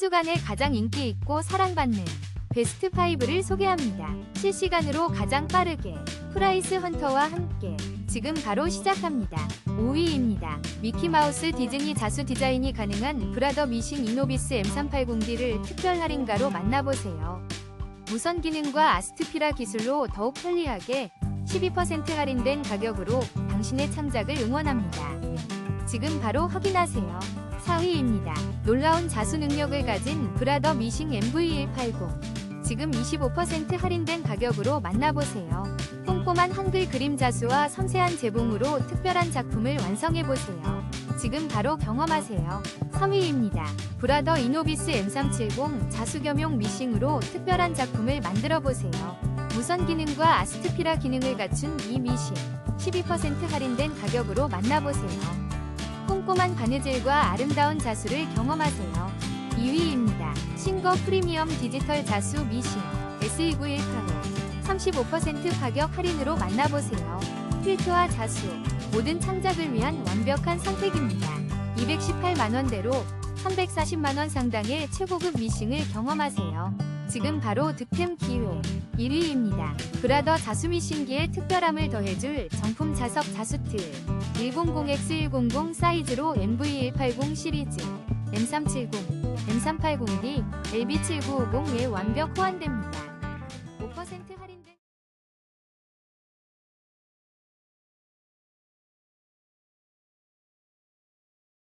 주간에 가장 인기 있고 사랑받는 베스트 5를 소개합니다. 실시간으로 가장 빠르게 프라이스 헌터와 함께 지금 바로 시작합니다. 5위입니다. 미키마우스 디즈니 자수 디자인이 가능한 브라더 미싱 이노비스 M380D를 특별 할인가로 만나보세요. 무선 기능과 아스트피라 기술로 더욱 편리하게 12% 할인된 가격으로 당신의 창작을 응원합니다. 지금 바로 확인하세요. 4위입니다. 놀라운 자수 능력을 가진 브라더 미싱 MV180. 지금 25% 할인된 가격으로 만나보세요. 꼼꼼한 한글 그림 자수와 섬세한 재봉으로 특별한 작품을 완성해보세요. 지금 바로 경험하세요. 3위입니다. 브라더 이노비스 M370 자수 겸용 미싱으로 특별한 작품을 만들어보세요. 무선 기능과 아스트피라 기능을 갖춘 이 미싱 12% 할인된 가격으로 만나보세요. 꼼꼼한 바느질과 아름다운 자수를 경험하세요. 2위입니다. 싱거 프리미엄 디지털 자수 미싱 SE9185 35% 가격 할인으로 만나보세요. 필터와 자수 모든 창작을 위한 완벽한 선택입니다. 218만원대로 340만원 상당의 최고급 미싱을 경험하세요. 지금 바로 득템 기회 1위입니다. 브라더 자수 미싱기에 특별함을 더해줄 정품 자석 자수틀 100X100 사이즈로 MV180 시리즈 M370, M380D, LB7950에 완벽 호환됩니다. 5% 할인